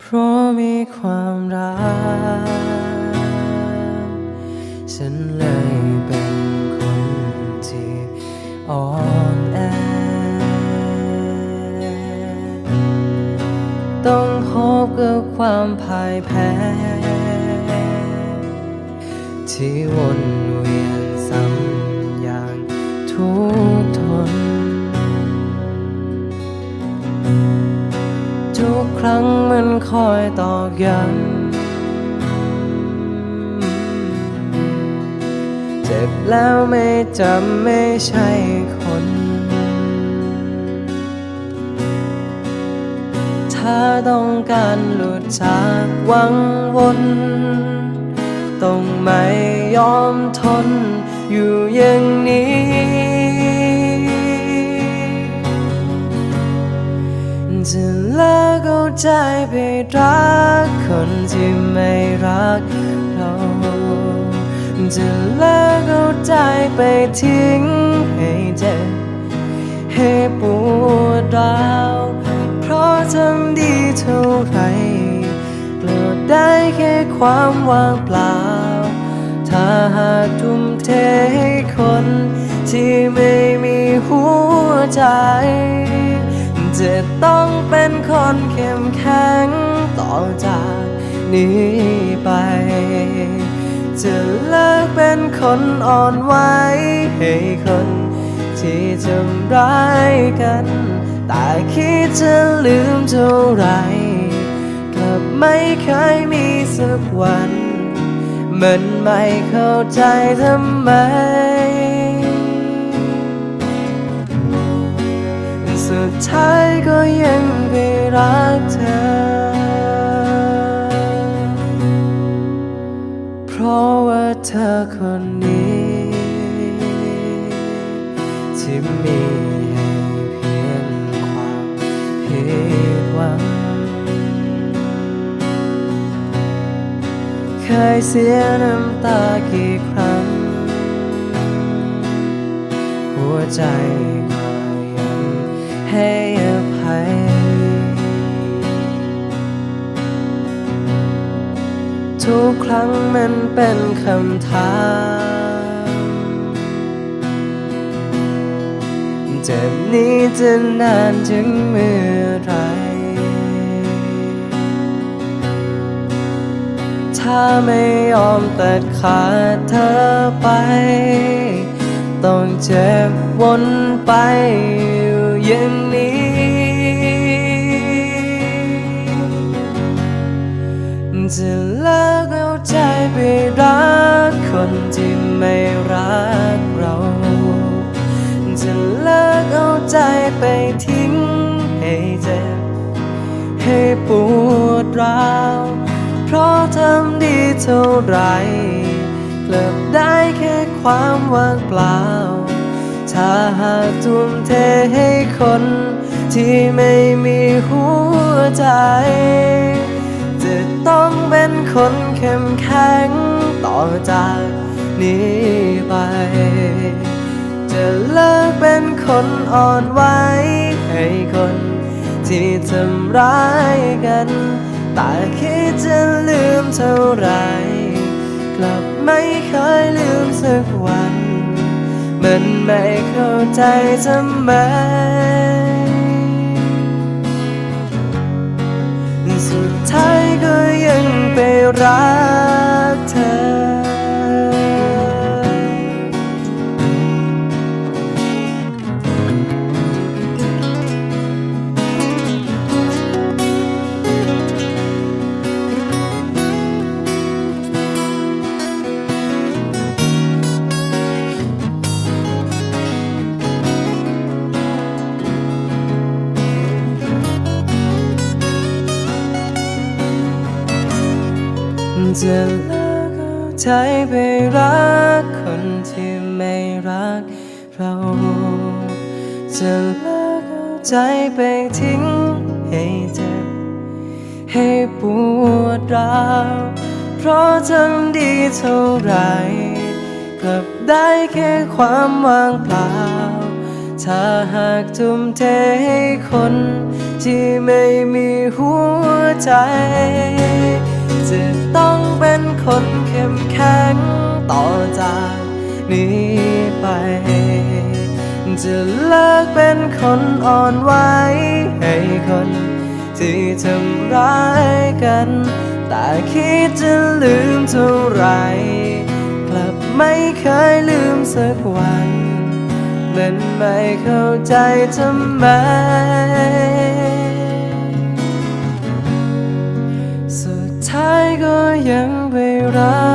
เพราะมีความรัก ฉันเลยเป็นคนที่อ่อนแอ ต้องพบกับความพ่ายแพ้ ที่วนเวียนซ้ำอย่างทุก อยตอกย้ำเจ็บแล้วไม่จำไม่ใช่คนถ้าต้องการหลุดจากวังวนต้องไม่ยอมทนอยู่อย่างนี้ จะเลิก ใจไปรักคนที่ไม่รักเรา จะเลิกเอาใจไปทิ้งให้เจ็บให้ปวดร้าวเพราะทำดีเท่าไรกลได้แค่ความว่างเปล่า ถ้าหากทุ่มเทให้คนที่ไม่มีหัวใจ จะต้องเป็นคนเข้มแข็งต่อจากนี้ไป จะเลิกเป็นคนอ่อนไหวให้คนที่ทำร้ายกัน แต่คิดจะลืมเท่าไหรกลับไม่เคยมีสักวัน มันไม่เข้าใจทำไม สุดท้ายก็ยังไปรักเธอ เพราะว่าเธอคนนี้ ที่มีให้เพียงความผิดหวัง เคยเสียน้ำตากี่ครั้ง หัวใจ ให้อภัย ทุกครั้งมันเป็นคำถาม เจ็บนี้จะนานถึงเมื่อไร ถ้าไม่ยอมตัดขาดเธอไป ต้องเจ็บวนไป ยู่อย่างนี้ จะเลิกเอาใจไปรักคนที่ไม่รักเรา จะเลิกเอาใจไปทิ้งให้เจ็บให้ปวดร้าวเพราะทำดีเท่าไหรกลับได้แค่ความว่างเปล่า ถ้าหากทุ่มเทให้คน ที่ไม่มีหัวใจ จะต้องเป็นคนเข้มแข็งต่อจากนี้ไป จะเลิกเป็นคนอ่อนไหวให้คนที่ทำร้ายกัน แต่คิดจะลืมเท่าไหรกลับไม่เคยลืมสักวัน มันไม่เข้าใจทำไม จะเลิกเอาใจไปรักคนที่ไม่รักเราจะเลิกเอาใจไปทิ้งให้เจ็บให้ปวดร้าวเพราะทำดีเท่าไหรกลับได้แค่ความว่างเปล่า ถ้าหากทุ่มเทให้คนที่ไม่มีหัวใจ จะเลิกเป็นคนอ่อนไหวให้คน ที่ทำร้ายกัน แต่คิดจะลืมเท่าไหรกลับไม่เคยลืมสักวันมันไม่เข้าใจทำไม สุดท้ายก็ยังไปรัก